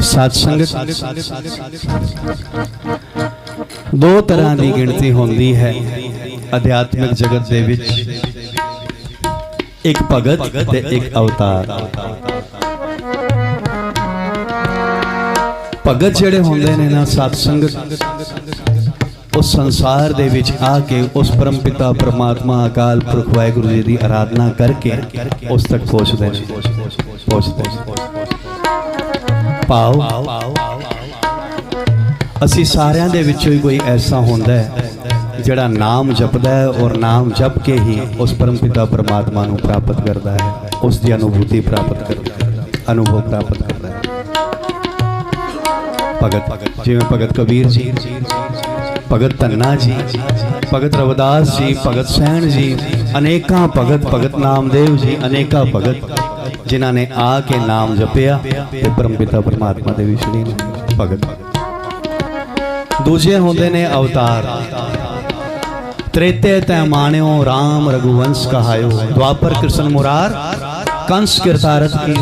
ਸਤ ਸੰਗਤ, ਦੋ ਤਰ੍ਹਾਂ ਦੀ ਗਿਣਤੀ ਹੁੰਦੀ ਹੈ ਅਧਿਆਤਮਿਕ ਜਗਤ ਦੇ ਵਿੱਚ। ਇੱਕ ਭਗਤ ਤੇ ਇੱਕ ਅਵਤਾਰ। ਭਗਤ ਜਿਹੜੇ ਹੁੰਦੇ ਨੇ ਨਾ ਸਤ ਸੰਗਤ ਉਸ ਸੰਸਾਰ ਦੇ ਵਿੱਚ ਆ ਕੇ ਉਸ ਪਰਮ ਪਿਤਾ, ਪਰਮਾਤਮਾ, ਅਕਾਲ ਪੁਰਖ ਵਾਹਿਗੁਰੂ ਜੀ ਦੀ ਆਰਾਧਨਾ ਕਰਕੇ ਉਸ ਤੱਕ ਪਹੁੰਚਦੇ ਨੇ। ਪਹੁੰਚਦੇ ਨੇ। ਪਾਓ। ਅਸੀਂ ਸਾਰਿਆਂ ਦੇ ਵਿੱਚੋਂ ਹੀ ਕੋਈ ਐਸਾ ਹੁੰਦਾ ਹੈ ਜਿਹੜਾ ਨਾਮ ਜਪਦਾ ਹੈ ਔਰ ਨਾਮ ਜਪ ਕੇ ਹੀ ਉਸ ਪਰਮ ਪਿਤਾ ਪਰਮਾਤਮਾ ਨੂੰ ਪ੍ਰਾਪਤ ਕਰਦਾ ਹੈ, ਉਸ ਦੀ ਅਨੁਭੂਤੀ ਪ੍ਰਾਪਤ ਕਰਦਾ ਹੈ, ਅਨੁਭਵ ਪ੍ਰਾਪਤ ਕਰਦਾ ਹੈ। ਭਗਤ, ਜਿਵੇਂ ਭਗਤ ਕਬੀਰ ਜੀ, ਭਗਤ ਧੰਨਾ ਜੀ, ਭਗਤ ਰਵਿਦਾਸ ਜੀ, ਭਗਤ ਸਹਿਣ ਜੀ, ਅਨੇਕਾਂ ਭਗਤ ਭਗਤ ਨਾਮਦੇਵ ਜੀ, ਅਨੇਕਾਂ ਭਗਤ ਜਿਨ੍ਹਾਂ ਨੇ ਆ ਕੇ ਨਾਮ ਜਪਿਆ ਤੇ ਪਰਮਪਿਤਾ ਪਰਮਾਤਮਾ ਦੇ ਵਿਛੜੇ ਭਗਤ। ਦੂਜੇ ਹੁੰਦੇ ਨੇ ਅਵਤਾਰ। ਤ੍ਰੇਤੇ ਤੈ ਮਾਣਿਓ RAM ਰਘੁਵੰਸ਼ ਕਹਾਇਓ। ਦੁਆਪਰ ਕ੍ਰਿਸ਼ਨ ਮੁਰਾਰ, ਕੰਸ ਕਿਰਤਾਰਤ ਕੀ।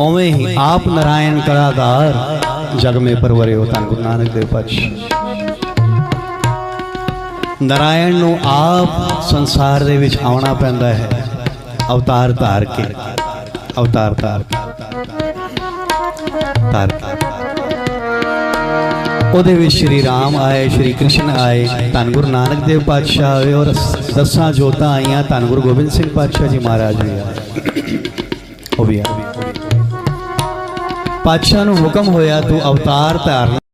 ਉਵੇਂ ਹੀ ਆਪ ਨਾਰਾਇਣ ਕਰਾਧਾਰ, ਜਗ ਮੇ ਪਰਵਰਿਓ ਤਾਂ ਗੁਰੂ ਨਾਨਕ ਦੇਵ ਪਾਤਸ਼ਾਹ। ਨਾਰਾਇਣ ਨੂੰ ਆਪ ਸੰਸਾਰ ਦੇ ਵਿੱਚ ਆਉਣਾ ਪੈਂਦਾ ਹੈ। ਅਵਤਾਰ ਧਾਰ ਕੇ। ਅਵਤਾਰ ਧਾਰ ਧਾਰ ਉਹਦੇ ਵਿੱਚ ਸ਼੍ਰੀ ਰਾਮ ਆਏ, ਸ਼੍ਰੀ ਕ੍ਰਿਸ਼ਨ ਆਏ, ਧੰਨ ਗੁਰੂ ਨਾਨਕ ਦੇਵ ਪਾਤਸ਼ਾਹ ਆਏ ਔਰ ਦਸਾਂ ਜੋਤਾਂ ਆਈਆਂ, ਧੰਨ ਗੁਰੂ ਗੋਬਿੰਦ ਸਿੰਘ ਪਾਤਸ਼ਾਹ ਜੀ ਮਹਾਰਾਜ ਵੀ ਆਏ ਉਹ ਵੀ ਆਏ ਪਾਤਸ਼ਾਹ ਨੂੰ ਹੁਕਮ ਹੋਇਆ, ਤੂੰ ਅਵਤਾਰ ਧਾਰਨ